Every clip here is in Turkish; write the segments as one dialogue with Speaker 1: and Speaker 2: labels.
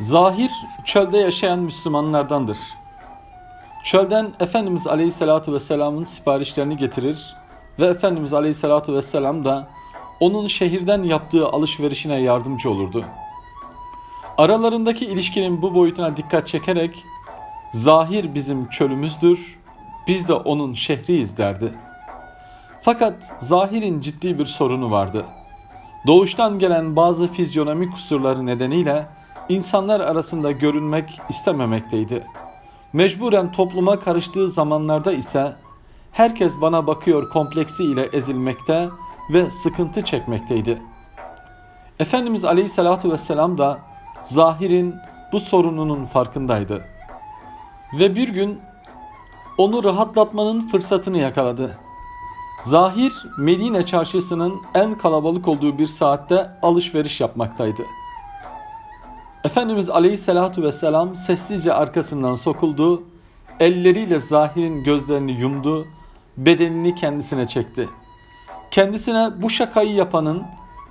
Speaker 1: Zahir çölde yaşayan Müslümanlardandır. Çölden Efendimiz Aleyhisselatü Vesselam'ın siparişlerini getirir ve Efendimiz Aleyhisselatü Vesselam da onun şehirden yaptığı alışverişine yardımcı olurdu. Aralarındaki ilişkinin bu boyutuna dikkat çekerek zahir bizim çölümüzdür, biz de onun şehriyiz derdi. Fakat zahirin ciddi bir sorunu vardı. Doğuştan gelen bazı fizyonomik kusurları nedeniyle insanlar arasında görünmek istememekteydi. Mecburen topluma karıştığı zamanlarda ise herkes bana bakıyor kompleksi ile ezilmekte ve sıkıntı çekmekteydi. Efendimiz Aleyhisselatü Vesselam da zahirin bu sorununun farkındaydı. Ve bir gün onu rahatlatmanın fırsatını yakaladı. Zahir Medine çarşısının en kalabalık olduğu bir saatte alışveriş yapmaktaydı. Efendimiz Aleyhisselatü Vesselam sessizce arkasından sokuldu, elleriyle Zahir'in gözlerini yumdu, bedenini kendisine çekti. Kendisine bu şakayı yapanın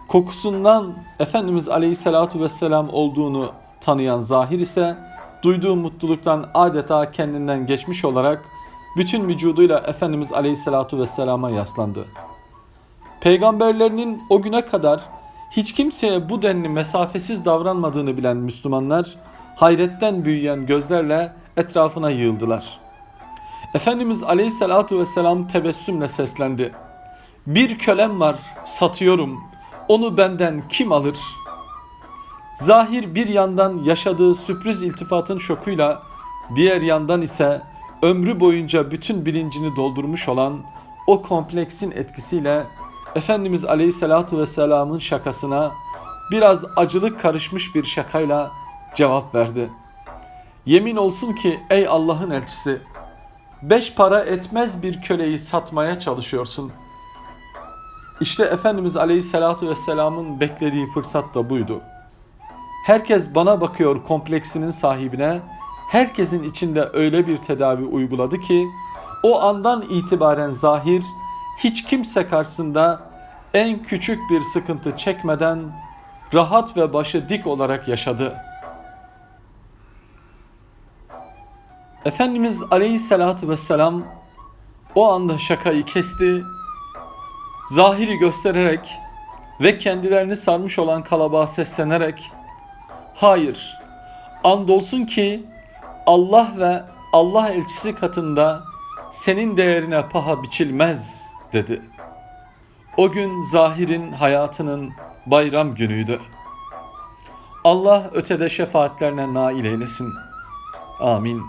Speaker 1: kokusundan Efendimiz Aleyhisselatü Vesselam olduğunu tanıyan Zahir ise duyduğu mutluluktan adeta kendinden geçmiş olarak bütün vücuduyla Efendimiz Aleyhisselatü Vesselam'a yaslandı. Peygamberlerinin o güne kadar hiç kimseye bu denli mesafesiz davranmadığını bilen Müslümanlar hayretten büyüyen gözlerle etrafına yığıldılar. Efendimiz Aleyhisselatü Vesselam tebessümle seslendi. Bir kölem var satıyorum onu benden kim alır? Zahir bir yandan yaşadığı sürpriz iltifatın şokuyla diğer yandan ise ömrü boyunca bütün bilincini doldurmuş olan o kompleksin etkisiyle Efendimiz Aleyhisselatü Vesselam'ın şakasına biraz acılık karışmış bir şakayla cevap verdi. Yemin olsun ki ey Allah'ın elçisi beş para etmez bir köleyi satmaya çalışıyorsun. İşte Efendimiz Aleyhisselatü Vesselam'ın beklediği fırsat da buydu. Herkes bana bakıyor kompleksinin sahibine, herkesin içinde öyle bir tedavi uyguladı ki, o andan itibaren zahir, hiç kimse karşısında en küçük bir sıkıntı çekmeden, rahat ve başı dik olarak yaşadı. Efendimiz Aleyhisselatü Vesselam o anda şakayı kesti, zahiri göstererek ve kendilerini sarmış olan kalabağa seslenerek Hayır. Andolsun ki Allah ve Allah elçisi katında senin değerine paha biçilmez dedi. O gün Zahir'in hayatının bayram günüydü. Allah ötede şefaatlerine nail eylesin. Amin.